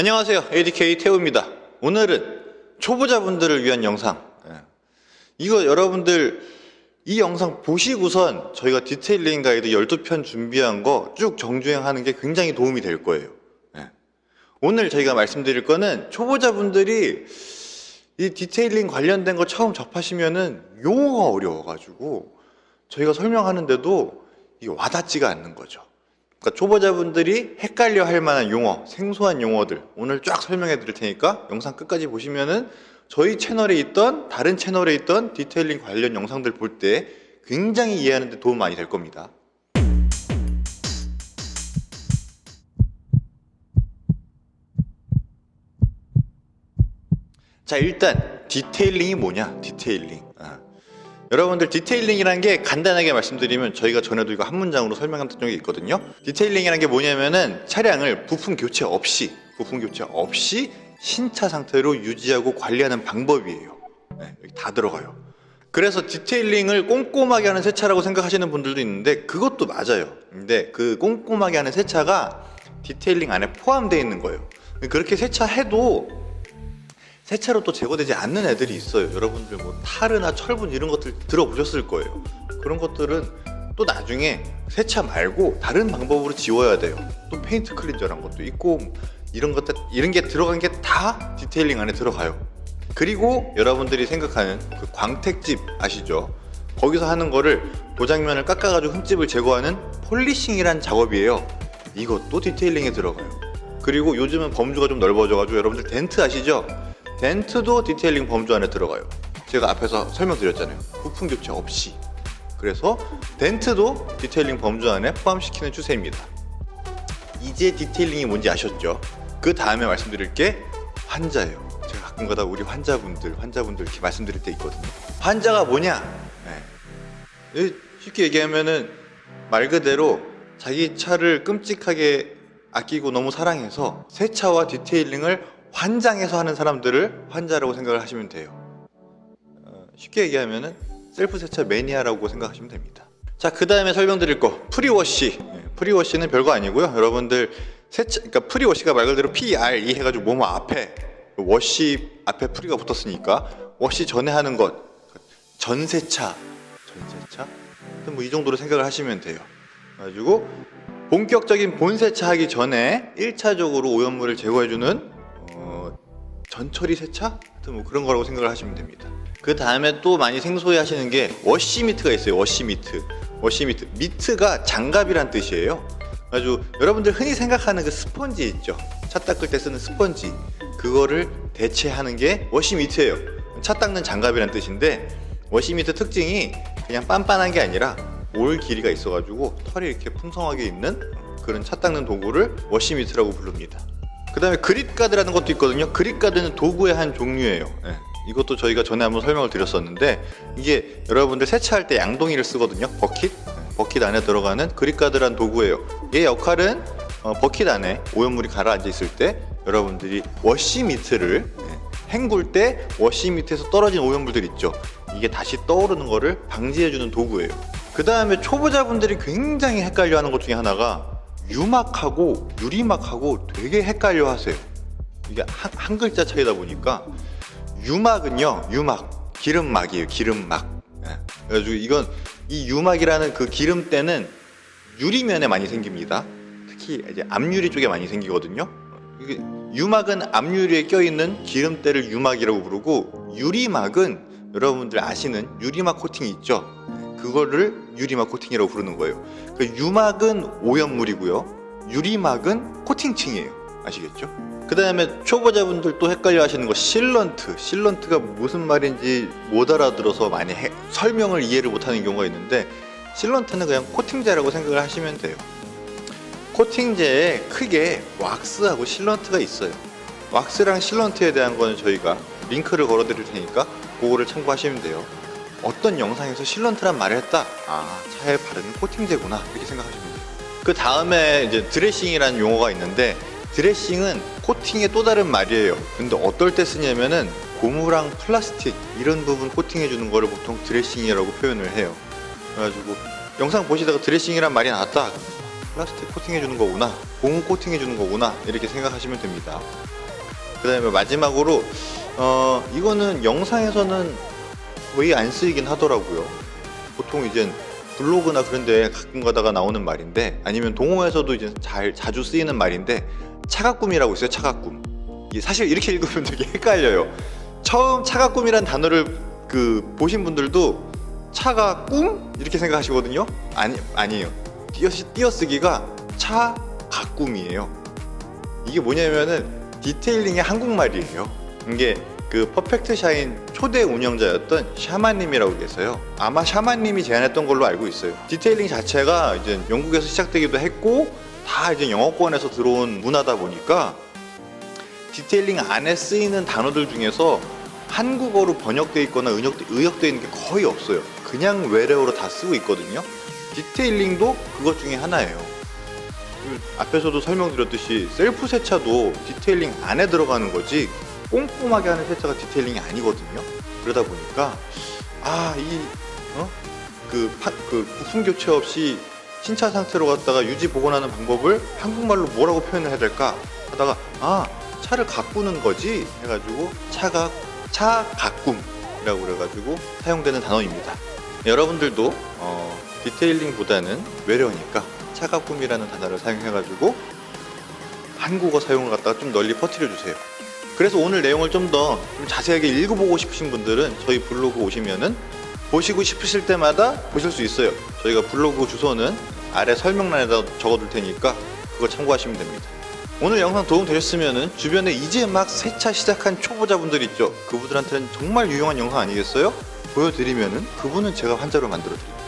안녕하세요. ADK 태우입니다. 오늘은 초보자분들을 위한 영상. 예. 이거 여러분들 이 영상 보시고선 저희가 디테일링 가이드 12편 준비한 거 쭉 정주행하는 게 굉장히 도움이 될 거예요. 예. 오늘 저희가 말씀드릴 거는 초보자분들이 이 디테일링 관련된 거 처음 접하시면은 용어가 어려워가지고 저희가 설명하는데도 이게 와닿지가 않는 거죠. 그러니까 초보자분들이 헷갈려 할 만한 용어, 생소한 용어들 오늘 쫙 설명해 드릴 테니까 영상 끝까지 보시면은 저희 채널에 있던 다른 채널에 있던 디테일링 관련 영상들 볼 때 굉장히 이해하는 데 도움 많이 될 겁니다. 자, 일단 디테일링이 뭐냐? 디테일링. 아. 여러분들 디테일링이라는 게 간단하게 말씀드리면 저희가 전에도 이거 한 문장으로 설명한 적이 있거든요. 디테일링이라는 게 뭐냐면은 차량을 부품 교체 없이 부품 교체 없이 신차 상태로 유지하고 관리하는 방법이에요. 네, 여기 다 들어가요. 그래서 디테일링을 꼼꼼하게 하는 세차라고 생각하시는 분들도 있는데 그것도 맞아요. 근데 그 꼼꼼하게 하는 세차가 디테일링 안에 포함되어 있는 거예요. 그렇게 세차해도 세차로 또 제거되지 않는 애들이 있어요. 여러분들 뭐 타르나 철분 이런 것들 들어보셨을 거예요. 그런 것들은 또 나중에 세차 말고 다른 방법으로 지워야 돼요. 또 페인트 클린저란 것도 있고 이런 것들 이런 게 들어간 게 다 디테일링 안에 들어가요. 그리고 여러분들이 생각하는 그 광택집 아시죠? 거기서 하는 거를 도장면을 깎아가지고 흠집을 제거하는 폴리싱이란 작업이에요. 이것도 디테일링에 들어가요. 그리고 요즘은 범주가 좀 넓어져가지고 여러분들 덴트 아시죠? 덴트도 디테일링 범주 안에 들어가요. 제가 앞에서 설명드렸잖아요. 부품 교체 없이. 그래서 덴트도 디테일링 범주 안에 포함시키는 추세입니다. 이제 디테일링이 뭔지 아셨죠? 그 다음에 말씀드릴 게 환자예요. 제가 가끔가다 우리 환자분들, 환자분들 이렇게 말씀드릴 때 있거든요. 환자가 뭐냐? 네. 이 쉽게 얘기하면은 말 그대로 자기 차를 끔찍하게 아끼고 너무 사랑해서 세차와 디테일링을 환장해서 하는 사람들을 환자라고 생각을 하시면 돼요. 어, 쉽게 얘기하면은 셀프 세차 매니아라고 생각하시면 됩니다. 자, 그 다음에 설명드릴 거 프리워시. 예, 프리워시는 별거 아니고요. 여러분들 세차, 그러니까 프리워시가 말 그대로 PRE 해가지고 뭐뭐 앞에 워시 앞에 프리가 붙었으니까 워시 전에 하는 것 전세차, 전세차, 뭐 이 정도로 생각을 하시면 돼요. 그래가지고 본격적인 본세차 하기 전에 1차적으로 오염물을 제거해주는 어, 전처리 세차? 뭐 그런 거라고 생각을 하시면 됩니다. 그 다음에 또 많이 생소해 하시는 게 워시 미트가 있어요. 워시 미트. 워시 미트. 미트가 장갑이란 뜻이에요. 아주 여러분들 흔히 생각하는 그 스펀지 있죠. 차 닦을 때 쓰는 스펀지. 그거를 대체하는 게 워시 미트예요. 차 닦는 장갑이란 뜻인데 워시 미트 특징이 그냥 빤빤한 게 아니라 올 길이가 있어가지고 털이 이렇게 풍성하게 있는 그런 차 닦는 도구를 워시 미트라고 부릅니다. 그 다음에 그립 가드라는 것도 있거든요. 그립 가드는 도구의 한 종류예요. 예. 이것도 저희가 전에 한번 설명을 드렸었는데 이게 여러분들 세차할 때 양동이를 쓰거든요. 버킷. 예, 버킷 안에 들어가는 그립 가드라는 도구예요. 얘 역할은 어, 버킷 안에 오염물이 가라앉아 있을 때 여러분들이 워시 미트를 예, 헹굴 때 워시 밑에서 떨어진 오염물들 있죠. 이게 다시 떠오르는 거를 방지해주는 도구예요. 그 다음에 초보자분들이 굉장히 헷갈려 하는 것 중에 하나가 유막하고 유리막하고 되게 헷갈려 하세요. 이게 한, 한 글자 차이다 보니까 유막은요, 유막, 기름막이에요, 기름막. 예. 그래가지고 이건 이 유막이라는 그 기름때는 유리면에 많이 생깁니다. 특히 이제 앞유리 쪽에 많이 생기거든요. 유막은 앞유리에 껴있는 기름때를 유막이라고 부르고 유리막은 여러분들 아시는 유리막 코팅이 있죠. 그거를 유리막 코팅이라고 부르는 거예요. 그 유막은 오염물이고요. 유리막은 코팅층이에요. 아시겠죠? 그 다음에 초보자분들 또 헷갈려 하시는 거 실런트. 실런트가 무슨 말인지 못 알아들어서 많이 해- 설명을 이해를 못 하는 경우가 있는데 실런트는 그냥 코팅제라고 생각을 하시면 돼요. 코팅제에 크게 왁스하고 실런트가 있어요. 왁스랑 실런트에 대한 거는 저희가 링크를 걸어 드릴 테니까 그거를 참고하시면 돼요. 어떤 영상에서 실런트란 말을 했다. 아, 차에 바르는 코팅제구나. 이렇게 생각하시면 돼요. 그 다음에 이제 드레싱이라는 용어가 있는데 드레싱은 코팅의 또 다른 말이에요. 근데 어떨 때 쓰냐면은 고무랑 플라스틱 이런 부분 코팅해 주는 거를 보통 드레싱이라고 표현을 해요. 그래가지고 영상 보시다가 드레싱이란 말이 나왔다. 플라스틱 코팅해 주는 거구나 고무 코팅해 주는 거구나 이렇게 생각하시면 됩니다 그 다음에 마지막으로 어 이거는 영상에서는 거의 안 쓰이긴 하더라고요. 보통 이제 블로그나 그런 데 가끔 가다가 나오는 말인데 아니면 동호회에서도 이제 잘 자주 쓰이는 말인데 차가꿈이라고 있어요 차가꿈. 이게 사실 이렇게 읽으면 되게 헷갈려요. 처음 차가꿈이란 단어를 그 보신 분들도 차가 꿈? 이렇게 생각하시거든요? 아니 아니에요. 띄어 띄어쓰기가 차가꿈이에요. 이게 뭐냐면은 디테일링의 한국말이에요. 이게 그 퍼펙트 샤인 초대 운영자였던 샤마님이라고 계세요. 아마 샤마님이 제안했던 걸로 알고 있어요. 디테일링 자체가 이제 영국에서 시작되기도 했고 다 이제 영어권에서 들어온 문화다 보니까 디테일링 안에 쓰이는 단어들 중에서 한국어로 번역돼 있거나 의역, 의역돼 있는 게 거의 없어요. 그냥 외래어로 다 쓰고 있거든요. 디테일링도 그것 중에 하나예요. 그 앞에서도 설명드렸듯이 셀프 세차도 디테일링 안에 들어가는 거지 꼼꼼하게 하는 세차가 디테일링이 아니거든요. 그러다 보니까 아 이어그 그 부품 교체 없이 신차 상태로 갔다가 유지 복원하는 방법을 한국말로 뭐라고 표현을 해야 될까 하다가 아 차를 가꾸는 거지 해가지고 차가 차 가꿈이라고 그래가지고 사용되는 단어입니다. 여러분들도 어, 디테일링보다는 외래어니까 차 가꿈이라는 단어를 사용해가지고 한국어 사용을 갖다가 좀 널리 퍼뜨려 주세요. 그래서 오늘 내용을 좀더좀 자세하게 읽어보고 싶으신 분들은 저희 블로그 오시면은 보시고 싶으실 때마다 보실 수 있어요. 저희가 블로그 주소는 아래 설명란에다 적어둘 테니까 그거 참고하시면 됩니다. 오늘 영상 도움 되셨으면은 주변에 이제 막 세차 시작한 초보자분들 있죠. 그분들한테는 정말 유용한 영상 아니겠어요? 보여드리면은 그분은 제가 환자로 만들어드립니다.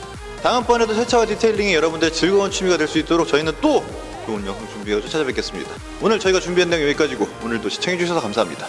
다음번에도 세차와 디테일링이 여러분들의 즐거운 취미가 될 수 있도록 저희는 또 좋은 영상 준비해서 찾아뵙겠습니다. 오늘 저희가 준비한 내용 여기까지고 오늘도 시청해주셔서 감사합니다.